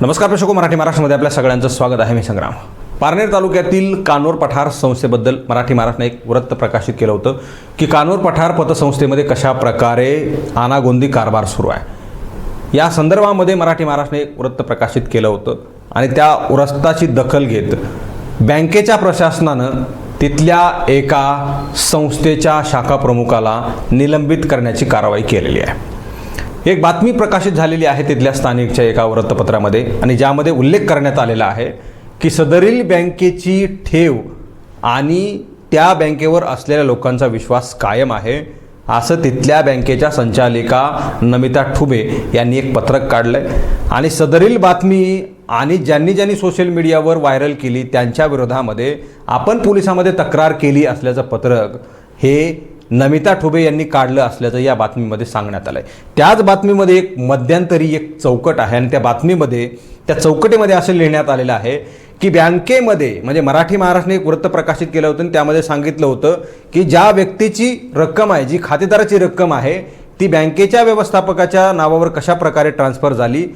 नमस्कार प्रेक्षको मराठी महाराष्ट्रामध्ये आपल्या सगळ्यांचं स्वागत आहे. मी संग्राम. पारनेर तालुक्यातील कानोर पठार संस्थेबद्दल मराठी महाराष्ट्राने एक वृत्त प्रकाशित केलं होतं की कानोर पठार पतसंस्थेमध्ये कशा प्रकारे आनागोंदी कारभार सुरू आहे. या संदर्भामध्ये मराठी महाराष्ट्राने एक वृत्त प्रकाशित केलं होतं आणि त्या वृत्ताची दखल घेत बँकेच्या प्रशासनानं तिथल्या एका संस्थेच्या शाखा प्रमुखाला निलंबित करण्याची कारवाई केलेली आहे. एक बातमी प्रकाशित झालेली आहे तिथल्या स्थानिकच्या एका वृत्तपत्रामध्ये आणि ज्यामध्ये उल्लेख करण्यात आलेला आहे की सदरील बँकेची ठेव आणि त्या बँकेवर असलेल्या लोकांचा विश्वास कायम आहे. असं तिथल्या बँकेच्या संचालिका नमिता ठुबे यांनी एक पत्रक काढलं आहे आणि सदरील बातमी आणि ज्यांनी ज्यांनी सोशल मीडियावर व्हायरल केली त्यांच्या विरोधामध्ये आपण पोलिसामध्ये तक्रार केली असल्याचं पत्रक हे नमिता ठुबे यांनी काढलं असल्याचं या बातमीमध्ये सांगण्यात आलं आहे त्याच बातमीमध्ये एक मध्यंतरी एक चौकट आहे आणि त्या बातमीमध्ये त्या चौकटीमध्ये असं लिहिण्यात आलेलं आहे की बँकेमध्ये म्हणजे मराठी महाराष्ट्राने एक वृत्त प्रकाशित केलं होतं आणि त्यामध्ये सांगितलं होतं की ज्या व्यक्तीची रक्कम आहे जी खातेदाराची रक्कम आहे ती बँकेच्या व्यवस्थापकाच्या नावावर कशा प्रकारे ट्रान्सफर झाली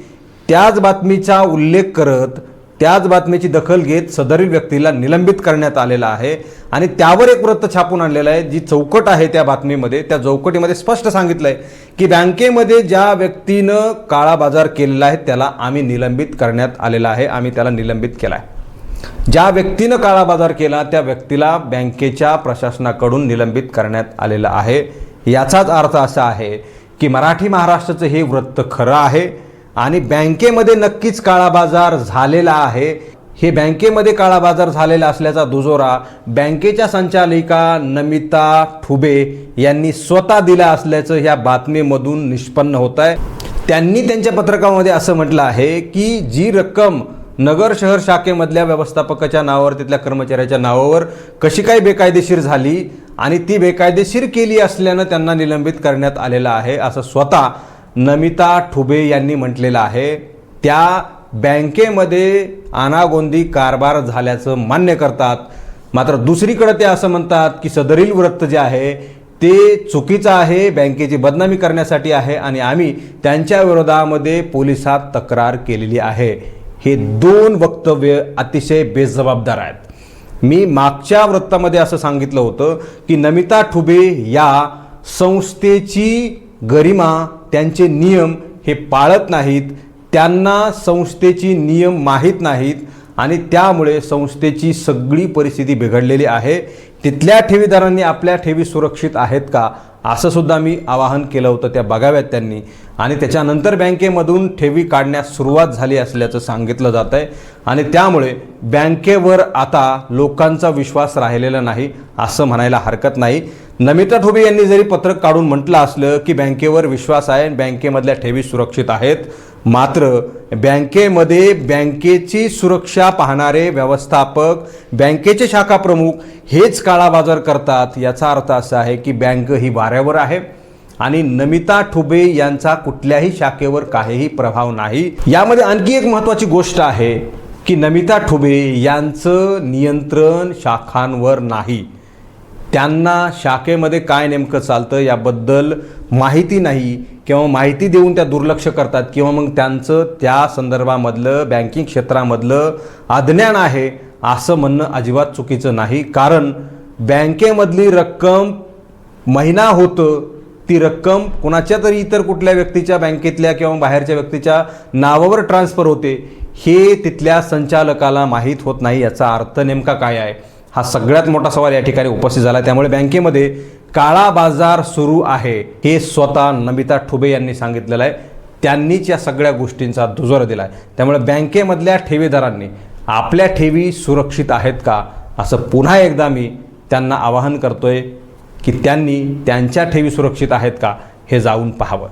त्याच बातमीचा उल्लेख करत त्याच बातमीची दखल घेत सदरील व्यक्तीला निलंबित करण्यात आलेला आहे आणि त्यावर एक वृत्त छापून आणलेलं आहे जी चौकट आहे त्या बातमीमध्ये. त्या चौकटीमध्ये स्पष्ट सांगितलं आहे की बँकेमध्ये ज्या व्यक्तीनं काळा बाजार केलेला आहे त्याला आम्ही निलंबित करण्यात आलेला आहे आम्ही त्याला निलंबित केला आहे ज्या व्यक्तीनं काळा बाजार केला त्या व्यक्तीला बँकेच्या प्रशासनाकडून निलंबित करण्यात आलेलं आहे. याचाच अर्थ असा आहे की मराठी महाराष्ट्राचं हे वृत्त खरं आहे. आणि बँकेमध्ये नक्कीच काळा बाजार झालेला आहे. हे बँकेमध्ये काळा बाजार झालेला असल्याचा दुजोरा बँकेच्या संचालिका नमिता ठुबे यांनी स्वतः दिला असल्याचं ह्या बातमीमधून निष्पन्न होत आहे त्यांनी त्यांच्या पत्रकामध्ये असं म्हटलं आहे की जी रक्कम नगर शहर शाखेमधल्या व्यवस्थापकाच्या नावावर तिथल्या कर्मचाऱ्याच्या नावावर कशी काय बेकायदेशीर झाली आणि ती बेकायदेशीर केली असल्यानं त्यांना निलंबित करण्यात आलेलं आहे असं स्वतः नमिता ठुबे यांनी म्हटलेलं आहे त्या बँकेमध्ये आनागोंदी कारभार झाल्याचं मान्य करतात. मात्र दुसरीकडे ते असं म्हणतात की सदरील वृत्त जे आहे ते चुकीचं आहे बँकेची बदनामी करण्यासाठी आहे आणि आम्ही त्यांच्या विरोधामध्ये पोलिसात तक्रार केलेली आहे. हे दोन वक्तव्य अतिशय बेजबाबदार आहेत. मी मागच्या वृत्तामध्ये असं सांगितलं होतं की नमिता ठुबे या संस्थेची गरिमा त्यांचे नियम हे पाळत नाहीत त्यांना संस्थेची नियम माहीत नाहीत आणि त्यामुळे संस्थेची सगळी परिस्थिती बिघडलेली आहे. तिथल्या ठेवीदारांनी आपल्या ठेवी सुरक्षित आहेत का? असं सुद्धा मी आवाहन केलं होतं त्या बघाव्यात त्यांनी. आणि त्याच्यानंतर बँकेमधून ठेवी काढण्यास सुरुवात झाली असल्याचं सांगितलं जात आहे आणि त्यामुळे बँकेवर आता लोकांचा विश्वास राहिलेला नाही असं म्हणायला हरकत नाही. नमिता ठोबे यांनी जरी पत्रक काढून म्हटलं असलं की बँकेवर विश्वास आहे बँकेमधल्या ठेवी सुरक्षित आहेत मात्र बँकेमध्ये बँकेची सुरक्षा पाहणारे व्यवस्थापक बँकेचे शाखा प्रमुख हेच काळा बाजार करतात याचा अर्थ असा आहे की बँक ही वाऱ्यावर आहे आणि नमिता ठुबे यांचा कुठल्याही शाखेवर काहीही प्रभाव नाही. यामध्ये आणखी एक महत्त्वाची गोष्ट आहे की नमिता ठुबे यांचं नियंत्रण शाखांवर नाही. त्यांना शाखेमध्ये काय नेमकं चालतं याबद्दल माहिती नाही किंवा माहिती देऊन त्या दुर्लक्ष करतात किंवा मग त्यांचं त्या संदर्भामधलं बँकिंग क्षेत्रामधलं अज्ञान आहे असं म्हणणं अजिबात चुकीचं नाही. कारण बँकेमधली रक्कम महिना होतं ती रक्कम कुणाच्या तरी इतर कुठल्या व्यक्तीच्या बँकेतल्या किंवा बाहेरच्या व्यक्तीच्या नावावर ट्रान्सफर होते हे तिथल्या संचालकाला माहीत होत नाही याचा अर्थ नेमका काय आहे? हा सगळ्यात मोठा सवाल या ठिकाणी उपस्थित झाला. त्यामुळे बँकेमध्ये काळा बाजार सुरू आहे हे स्वतः नमिता ठुबे यांनी सांगितलेलं आहे. त्यांनीच या सगळ्या गोष्टींचा दुजोरा दिला आहे त्यामुळे बँकेमधल्या ठेवीदारांनी आपल्या ठेवी सुरक्षित आहेत का असं पुन्हा एकदा मी त्यांना आवाहन करतोय की त्यांनी त्यांच्या ठेवी सुरक्षित आहेत का हे जाऊन पाहावं.